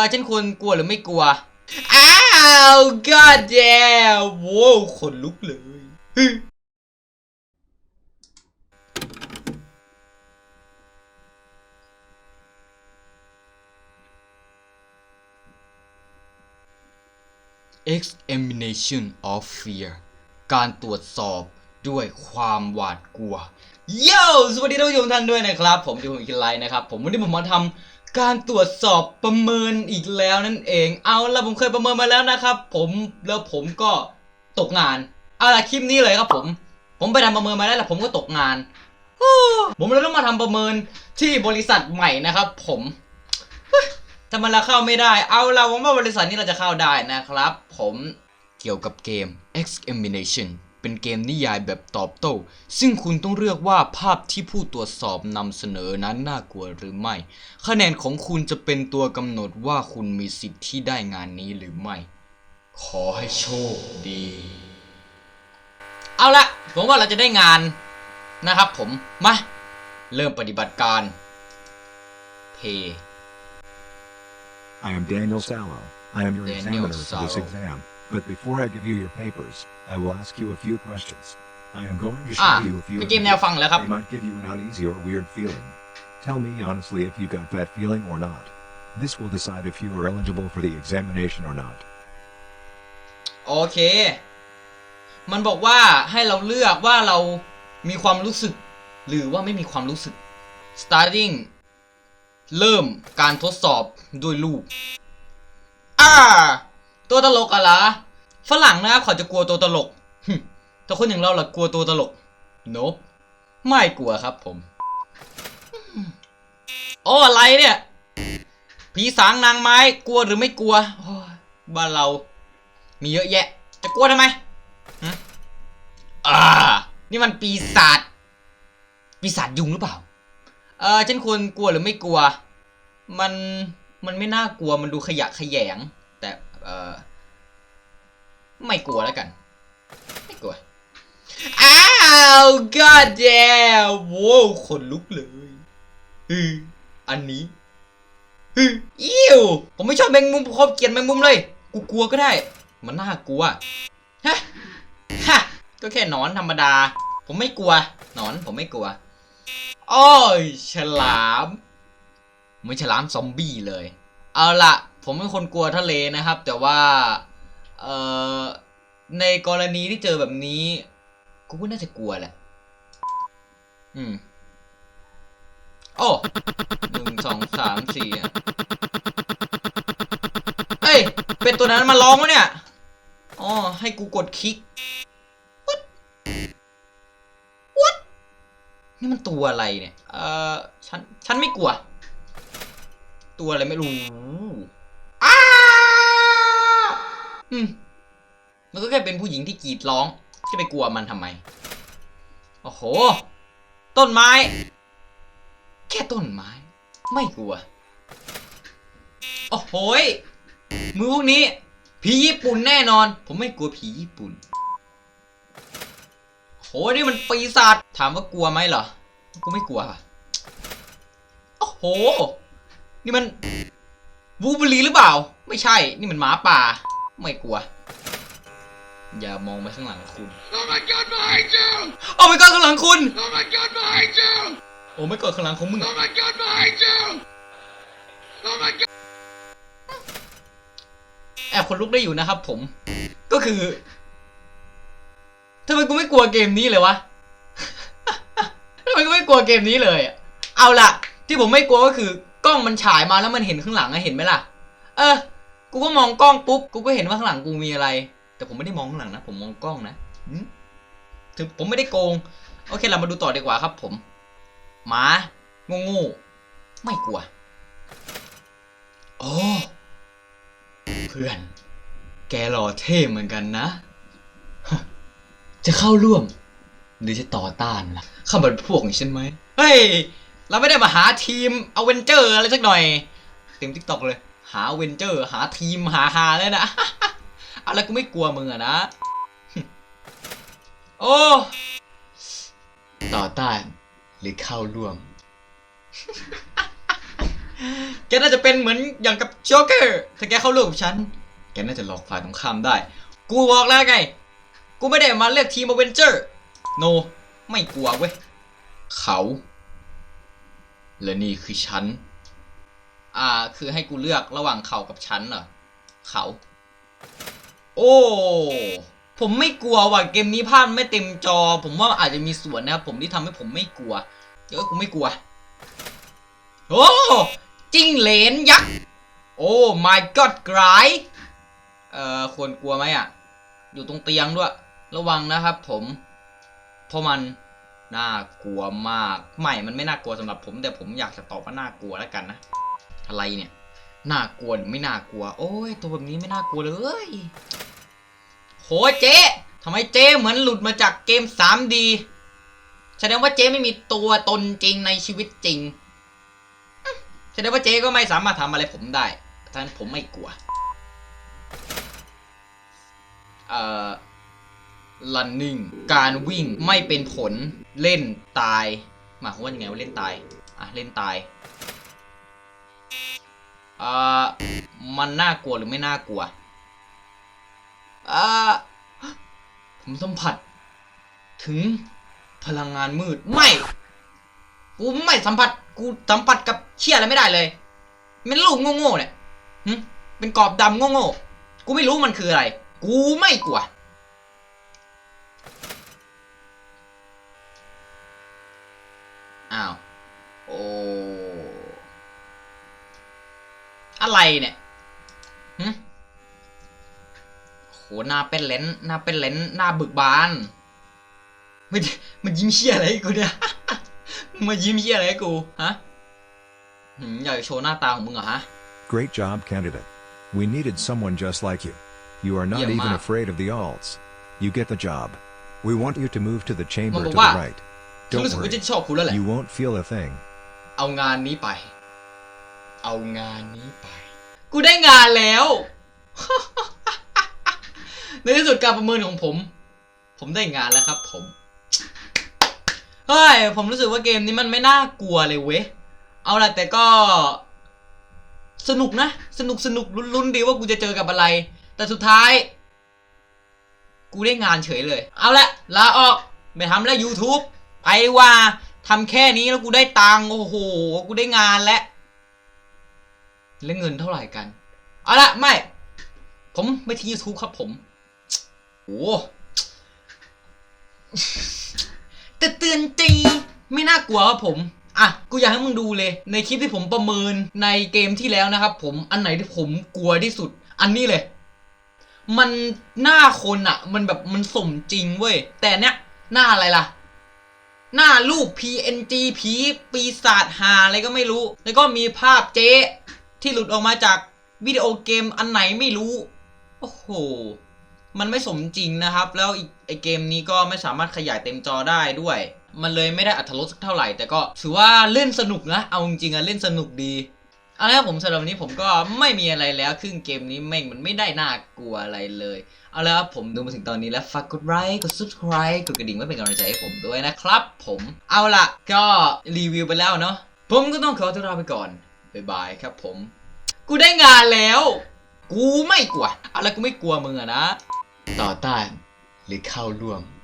อฉันควรกลัวหรือไม่กลัว อ้าว god damn โว้วขนลุกเลย examination of fear การตรวจสอบด้วยความหวาดกลัวโย่สวัสดีท่านผู้ชมท่านด้วยนะครับ ผมจูฮิคิไลนะครับ ผมวันนี้ผมมาทำ การตรวจสอบประเมินอีกแล้วนั่นเอง เอาละผมเคยประเมินมาแล้วนะครับ ผมแล้วผมก็ตกงาน เอาละคลิปนี้เลยครับผม ผมไปทำประเมินมาแล้วแล้วผมก็ตกงานผมเลยต้องมาทำประเมินที่บริษัทใหม่นะครับ ผมทำไมเราเข้าไม่ได้ เอาละหวังว่าบริษัทนี้เราจะเข้าได้นะครับ ผมเกี่ยวกับเกม Examination เป็นเกมนิยายแบบตอบโต้ ซึ่งคุณต้องเลือกว่าภาพที่ผู้ตรวจสอบนำเสนอนั้นน่ากลัวหรือไม่ คะแนนของคุณจะเป็นตัวกำหนดว่าคุณมีสิทธิ์ที่ได้งานนี้หรือไม่ ขอให้โชคดี เอาละผมว่าเราจะได้งานนะครับผม มา เริ่มปฏิบัติการ เพ I am Daniel Sallow. I am your Daniel examiner for this Sallow. exam. But before I give you your papers, I will ask you a few questions. I am going to show อะ you a few เป็น of เกมแนว these. ฟังแล้วครับ They might give you an uneasy or weird feeling. Tell me honestly if you got that feeling or not. This will decide if you are eligible for the examination or not. โอเค มันบอกว่าให้เราเลือกว่าเรามีความรู้สึก หรือว่าไม่มีความรู้สึก starting เริ่มการทดสอบด้วยรูปอ่า ตัวตลกอะล่ะฝรั่งนะครับเขาจะกลัวตัวตลกแต่คนอย่างเราล่ะกลัวตัวตลก nope ไม่กลัวครับผมโอ้อะไรเนี่ยผีสางนางไม้กลัวหรือไม่กลัวบ้านเรา มีเยอะแยะ จะกลัวทำไมอ่า นี่มันปีศาจปีศาจยุงหรือเปล่า เออฉันควรกลัวหรือไม่กลัว มันมันไม่น่ากลัวมันดูขยะขยง เออไม่กลัวแล้วกัน ไม่กลัว อ้าว god damn โว้วขนลุกเลยอืออันนี้อืออิวผมไม่ชอบแมงมุมผมเกลียดแมงมุมเลย กูกลัวก็ได้ มันน่ากลัว ฮะ ฮะ ก็แค่นอนธรรมดา ผมไม่กลัว นอนผมไม่กลัวโอ้ยฉลาม ไม่ฉลามซอมบี้เลย เอาละ ผมเป็นคนกลัวทะเลนะครับ แต่ว่าเอ่อในกรณีที่เจอแบบนี้ กูก็น่าจะกลัวแหละ อืม โอ้หนึ่งสองสามสี่อะเอ้ย เป็นตัวนั้นมาร้องวะเนี่ยอ๋อให้กูกดคลิก What What นี่มันตัวอะไรเนี่ย เอ่อ ฉัน ฉันไม่กลัว ตัวอะไรไม่รู้ อืมมันก็แค่เป็นผู้หญิงที่กรีดร้อง จะไปกลัวมันทำไม โอ้โห ต้นไม้ แค่ต้นไม้ ไม่กลัว โอ้โหยมือพวกนี้ ผีญี่ปุ่นแน่นอน ผมไม่กลัวผีญี่ปุ่นโหนี่มันปีศาจ ถามว่ากลัวไหมเหรอ กูไม่กลัวว่ะโอ้โห นี่มันวูบูลีหรือเปล่า ไม่ใช่ นี่มันหมาป่า ไม่กลัว อย่ามองไปข้างหลังคุณ Oh my god, behind you! โอ้ไม่กอดข้างหลังคุณ Oh my god, behind you! โอ้ไม่กอดข้างหลังของมึง Oh my god, behind you! Oh my god! แอบคนลุกได้อยู่นะครับผม ก็คือทำไมกูไม่กลัวเกมนี้เลยวะ ทำไมกูไม่กลัวเกมนี้เลยอะเอาล่ะ ที่ผมไม่กลัวก็คือกล้องมันฉายมาแล้วมันเห็นข้างหลังอะเห็นไหมล่ะ เออ กูก็มองกล้องปุ๊บ กูก็เห็นว่าข้างหลังกูมีอะไร แต่ผมไม่ได้มองข้างหลังนะ ผมมองกล้องนะหืมถึงผมไม่ได้โกง โอเคเรามาดูต่อดีกว่าครับ ผม หมางูๆไม่กลัว โอ้ เพื่อน แกหล่อเท่เหมือนกันนะ จะเข้าร่วม หรือจะต่อต้านล่ะเข้ามาพวกของฉันไหม เฮ้ย เราไม่ได้มาหาทีมอเวนเจอร์อะไรสักหน่อย เต็มทิกตอกเลย หาเวนเจอร์ หาทีมหาฮาเลยนะอะไรกูไม่กลัวมึงอะนะ โอ้ ต่อต้านหรือเข้าร่วมแกน่าจะเป็นเหมือนอย่างกับโจ๊กเกอร์ถ้าแกเข้าร่วมกับฉัน แกน่าจะหลอกฝ่ายตรงข้ามได้ กูบอกแล้วไง กูไม่ได้มาเลือกทีมอเวนเจอร์ โน ไม่กลัวเว้ย เขา และนี่คือฉัน อ่า คือให้กูเลือกระหว่างเขากับฉันเหรอเขา โอ้ ผมไม่กลัวว่ะเกมนี้ภาพไม่เต็มจอ ผมว่าอาจจะมีส่วนนะครับผมที่ทำให้ผมไม่กลัวเดี๋ยวกูไม่กลัว โอ้จิ้งเหลนยักษ์ โอ้ my god กรายเอ่อควรกลัวไหมอะ อยู่ตรงเตียงด้วย ระวังนะครับผมเพราะมันน่ากลัวมาก ไม่ มันไม่น่ากลัวสำหรับผม แต่ผมอยากจะตอบว่าน่ากลัวแล้วกันนะ อะไรเนี่ย น่ากลัวหรือไม่น่ากลัว โอ้ย ตัวแบบนี้ไม่น่ากลัวเลยโหเจ๊ทำไมเจ๊เหมือนหลุดมาจากเกม 3D แสดงว่าเจ๊ไม่มีตัวตนจริงในชีวิตจริงแสดงว่าเจ๊ก็ไม่สามารถทำอะไรผมได้ฉะนั้นผมไม่กลัว เอ่อ running การวิ่งไม่เป็นผลเล่นตายหมายความว่ายังไงว่าเล่นตาย อะ เล่นตาย อ่อมันน่ากลัวหรือไม่น่ากลัวอ่าผมสัมผัส ถึงพลังงานมืดไม่กูไม่สัมผัสกูสัมผัสกับเชี่ยอะไรไม่ได้เลยมันลูกโง่ๆเนี่ยหเป็นกรอบดำโง่ๆกูไม่รู้มันคืออะไร กูไม่กลัวอ้าวโอ้ อะไรเนี่ยหึโหหน้าเป็นเลนส์หน้าเป็นเลนส์หน้าบึกบานไม่มันยิ้มเชี่ยอะไรให้กูเนี่ยมายิ้มเชี่ยอะไรให้กูฮะหืมอยากจะโชว์หน้าตาของมึงเหรอฮะ Great job, candidate. We needed someone just like you. You are not Yeah, even Ma. afraid of the alts. You get the job. We want you to move to the chamber Mama, to wa. the right. ฉัน Don't รู้สึกว่า worry. จะชอบคุณแล้วแหละ You won't feel a thing. เอางานนี้ไป เอางานนี้ไป กูได้งานแล้ว ในที่สุดการประเมินของผม ผมได้งานแล้วครับ ผม เฮ้ย ผมรู้สึกว่าเกมนี้มันไม่น่ากลัวเลยเว้ย เอาละแต่ก็ สนุกนะ สนุกสนุกลุ้นๆดีว่ากูจะเจอกับอะไร แต่สุดท้าย กูได้งานเฉยเลย เอาละลาออกไม่ทำแล้ว YouTube ไปว่าทำแค่นี้แล้วกูได้ตังค์โอ้โห กูได้งานแล้ว แล้วเงินเท่าไหร่กัน เอาละไม่ ผมไม่ทิ้ง YouTube ครับผมโอ้แต่เตือนใจไม่น่ากลัวครับผม อะ กูอยากให้มึงดูเลย ในคลิปที่ผมประเมินในเกมที่แล้วนะครับผม อันไหนที่ผมกลัวที่สุด อันนี้เลย มันหน้าคนอะมันแบบมันสมจริงเว้ย แต่เนี้ยหน้าอะไรล่ะ หน้ารูป PNG ผีปีศาจหาอะไรก็ไม่รู้ แล้วก็มีภาพเจ๊ ที่หลุดออกมาจากวิดีโอเกมอันไหนไม่รู้ โอ้โห มันไม่สมจริงนะครับ แล้วอีกไอเกมนี้ก็ไม่สามารถขยายเต็มจอได้ด้วย มันเลยไม่ได้อัธรสสักเท่าไหร่ แต่ก็ถือว่าเล่นสนุกนะ เอาจริงๆอะเล่นสนุกดีเอาละครับผมสำหรับวันนี้ผมก็ไม่มีอะไรแล้วครึ่งเกมนี้แม่งมันไม่ได้น่ากลัวอะไรเลย เอาละครับผมดูมาถึงตอนนี้แล้วฝากกดไลค์กด subscribe กดกระดิ่งไว้เป็นกำลังใจให้ผมด้วยนะครับ ผม เอาละก็รีวิวไปแล้วเนาะผมก็ต้องขอตัวลาไปก่อน บ๊ายบายครับผม กูได้งานแล้ว กูไม่กลัว เอาละกูไม่กลัวมึงอะนะ ต่อต้านหรือเข้าร่วม